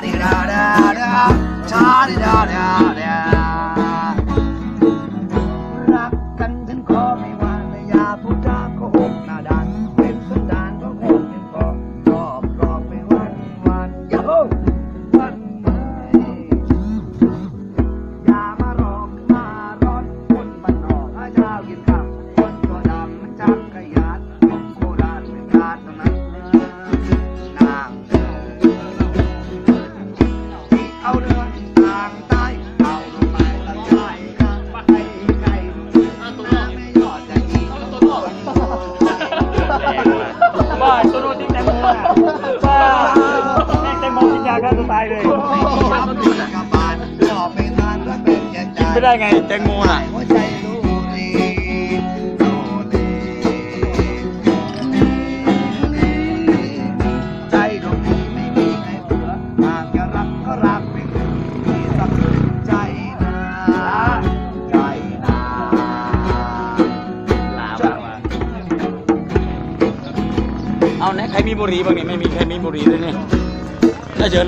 da da da. บ้าตัวติงตงโมอะบ้าแตงโมกินยาฆ่าตัวตายเลยไม่ได้ไงแตงโมอะ เอาไหนใครมีบุหรี่บ้างเนี่ยไม่มีใครมีบุหรี่เลยเนี่ยน่าเชิญ